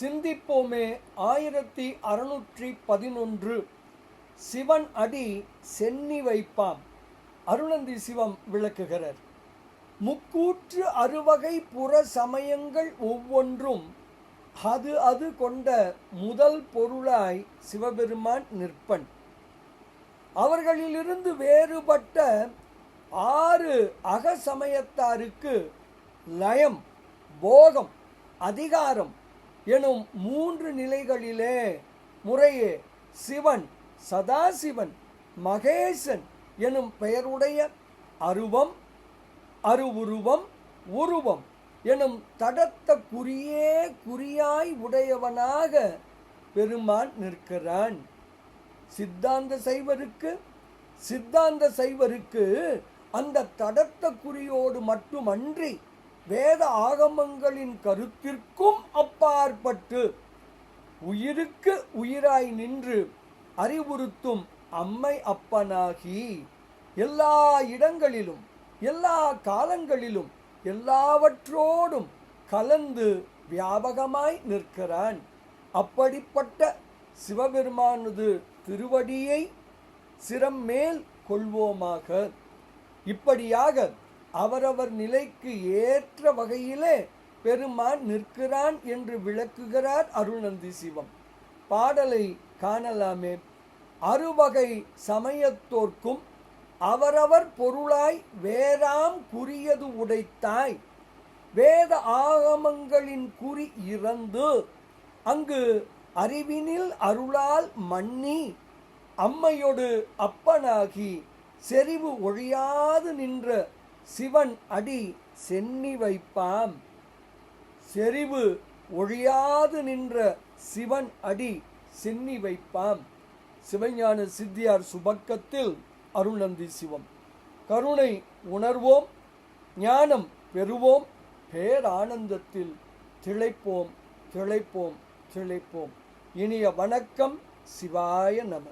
சிந்திப்போமே ஆயிரத்தி அறுநூற்றி பதினொன்று. சிவன் அடி சென்னி வைப்பாம். அருணந்தி சிவம் விளக்குகிறார். முக்கூற்று அறுவகை புற சமயங்கள் ஒவ்வொன்றும் அது அது கொண்ட முதல் பொருளாய் சிவபெருமான் நிற்பன். அவர்களிலிருந்து வேறுபட்ட ஆறு அகசமயத்தாருக்கு லயம் போகம் அதிகாரம் எனும் மூன்று நிலைகளிலே முறையே சிவன் சதாசிவன் மகேசன் எனும் பெயருடைய அருவம் அருவுருவம் உருவம் எனும் தடத்த குறியே குறியாய் உடையவனாக பெருமான் நிற்கிறான். சித்தாந்த சைவருக்கு சித்தாந்த சைவருக்கு அந்த தடத்த குறியோடு மட்டுமன்றி வேத ஆகமங்களின் கருத்திற்கும் அப்பாற்பட்டு உயிருக்கு உயிராய் நின்று அறிவுறுத்தும் அம்மை அப்பனாகி எல்லா இடங்களிலும் எல்லா காலங்களிலும் எல்லாவற்றோடும் கலந்து வியாபகமாய் நிற்கிறான். அப்படிப்பட்ட சிவபெருமானது திருவடியை சிரம் மேல் கொள்வோமாக. இப்படியாக அவரவர் நிலைக்கு ஏற்ற வகையிலே பெருமான் நிற்கிறான் என்று விளக்குகிறார் அருள்நந்தி சிவம். பாடலை காணலாமே. அறுவகை சமயத்தோர்க்கும் அவரவர் பொருளாய் வேறாம் குறியது உடைத்தாய். வேத ஆகமங்களின் குறி இறந்து அங்கு அறிவினில் அருளால் மன்னி அம்மையொடு அப்பனாகி செறிவு ஒழியாது நின்ற சிவன் அடி சென்னி வைப்பாம். செறிவு ஒழியாது நின்ற சிவன் அடி சென்னி வைப்பாம். சிவஞான சித்தியார் சுபக்கத்தில் அருணந்தி சிவம். கருணை உணர்வோம் ஞானம் பெறுவோம் பேரானந்தத்தில் திளைப்போம் திளைப்போம் திளைப்போம். இனிய வணக்கம் சிவாய நம.